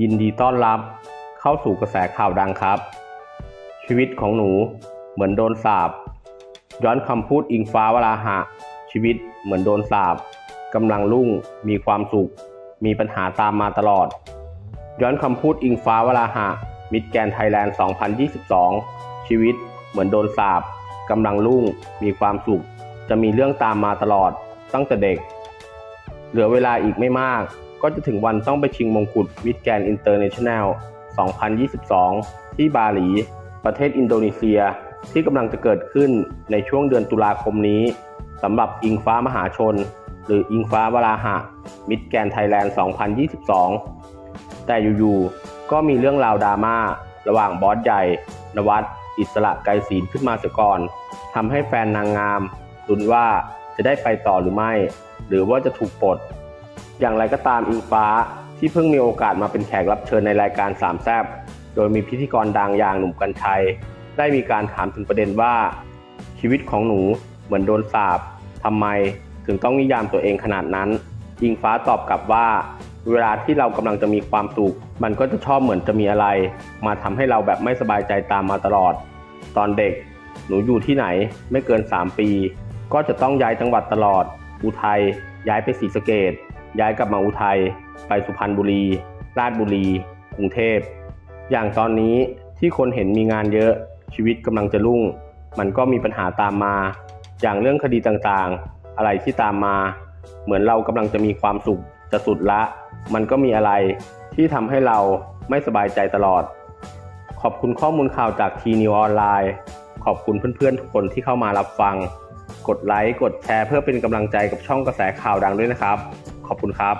ยินดีต้อนรับเข้าสู่กระแสข่าวดังครับ ชีวิตของหนูเหมือนโดนสาบ ย้อนคำพูดอิงฟ้าวราหะ ชีวิตเหมือนโดนสาบกำลังรุ่งมีความสุข มีปัญหาตามมาตลอด ย้อนคำพูดอิงฟ้าวราหะ มิดแกนไทยแลนด์ 2022 ชีวิตเหมือนโดนสาบกำลังรุ่งมีความสุข จะมีเรื่องตามมาตลอดตั้งแต่เด็ก เหลือเวลาอีกไม่มาก ก็จะถึงวันต้องไปชิงมงกุฎมิดแกนอินเตอร์เนชั่นแนล 2022 ที่บาหลี ประเทศอินโดนีเซีย ที่กำลังจะเกิดขึ้นในช่วงเดือนตุลาคมนี้สำหรับอิงฟ้ามหาชน หรืออิงฟ้าวราหะ มิดแกนไทยแลนด์ 2022 แต่อยู่ๆ ก็มีเรื่องราวดราม่าระหว่างบอสใหญ่ นวัดอิสระไกรศีลขึ้นมาเสียก่อนทำให้แฟนนางงามลุ้นว่าจะได้ไปต่อหรือไม่ หรือว่าจะถูกปลด อย่างไรก็ตามอิงฟ้าที่เพิ่งมีโอกาสมาเป็นแขกรับเชิญในรายการสามแซบโดยมีพิธีกรดังอย่างหนุ่มกัญชัย ได้มีการถามถึงประเด็นว่า ชีวิตของหนูเหมือนโดนสาปทำไมถึงต้องนิยามตัวเองขนาดนั้น อิงฟ้าตอบกลับว่า เวลาที่เรากำลังจะมีความสุข มันก็จะชอบเหมือนจะมีอะไร มาทำให้เราแบบไม่สบายใจตามมาตลอด ตอนเด็ก หนูอยู่ที่ไหนไม่เกิน 3 ปี ก็จะต้องย้ายจังหวัดตลอด อุทัยย้ายไปศรีสะเกด ย้ายกลับมาอุทัย ไปสุพรรณบุรี ราชบุรี กรุงเทพ อย่างตอนนี้ที่คนเห็นมีงานเยอะชีวิตกำลังจะรุ่ง มันก็มีปัญหาตามมา อย่างเรื่องคดีต่างๆ อะไรที่ตามมา เหมือนเรากำลังจะมีความสุขจะสุดละ มันก็มีอะไรที่ทำให้เราไม่สบายใจตลอด ขอบคุณข้อมูลข่าวจากทีนิวออนไลน์ขอบคุณเพื่อนๆทุกคนที่เข้ามารับฟัง กดไลค์ กดแชร์เพื่อเป็นกำลังใจกับช่องกระแสข่าวดังด้วยนะครับ ขอบคุณครับ